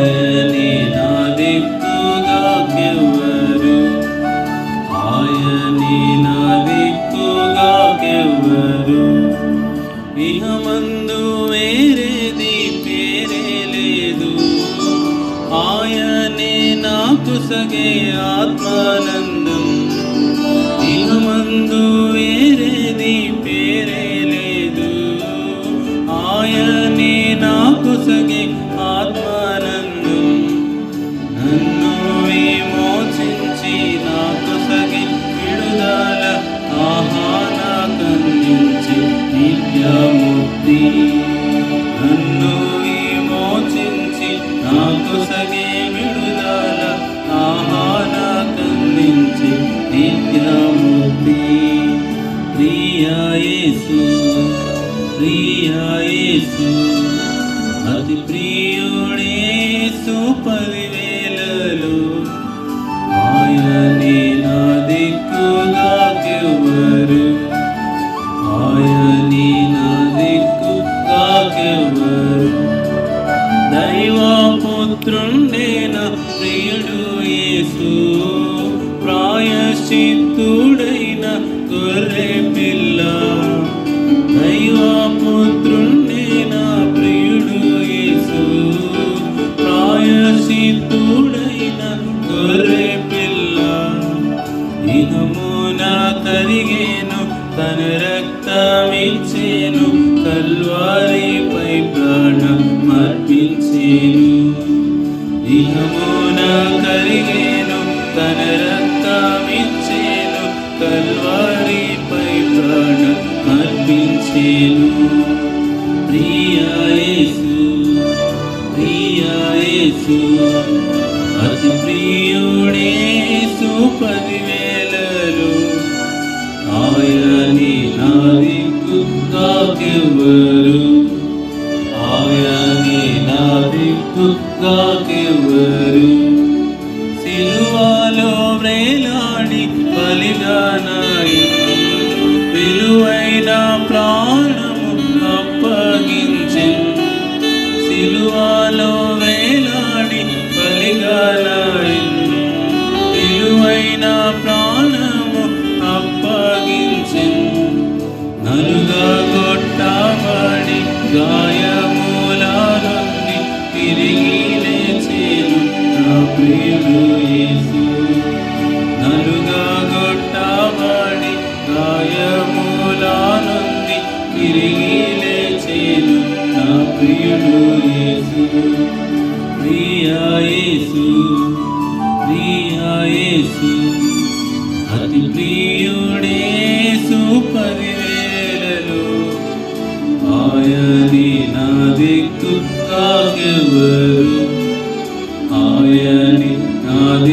ఆయనే నా దిక్కుగా కెవ్వరు ఆయనే నా దిక్కుగా కెవ్వరు ఇహమందు వేరేది పేరే లేదు. ఆయనే నాకు సగే ఆత్మానందం. ఇహమందు వేరేది పేరే లేదు. ఆయనే నాకు సగే ఆహానాకందించి నిత్యముక్తి నన్ను విమోచించి నాకు సగే విడుదల ఆహార కందించి నిత్యముక్తి ప్రియేసు ప్రియేసు అతి ప్రియుడేసు పదివేలలో ప్రాయశ్చిత్తుడైన గొర్రె పిల్ల దైవపుత్రుండేన ప్రియుడు యేసు. ప్రాయశ్చిత్తుడైన గొర్రె పిల్ల ఇనమున కరిగేను తన రక్తమిచ్చేను కల్వారిపై ప్రాణం అర్పించేను. ఇనమున కరిగేను తన కల్వారిపై ప్రాణం అర్పించేను. ప్రియాయేసు ప్రియాయేసు అతి ప్రియుడేసు పదివేలలు ఆయని నా దిక్కు కాకెవ్వరు. ఆయని నా దిక్కు కాకెవ్వరు. సిలువలో వ్రేలాడి బలిదానాయి విలువైన ప్రాణము అప్పగించి సిలువాలో వేలాడి బలిగానాయను విలువైన ప్రాణము అప్పగించి నలుగా కొట్టబడి గాయముల నుండి తిరిగి లేచేను నా ప్రియుడు తిరిగి లేచేను నా ప్రియుడు యేసు. ప్రియా యేసు. ప్రియా యేసు. అతి ప్రియుడేసు పదివేలలో ఆయని నా దిక్కు కాకెవ్వరు ఆయని నా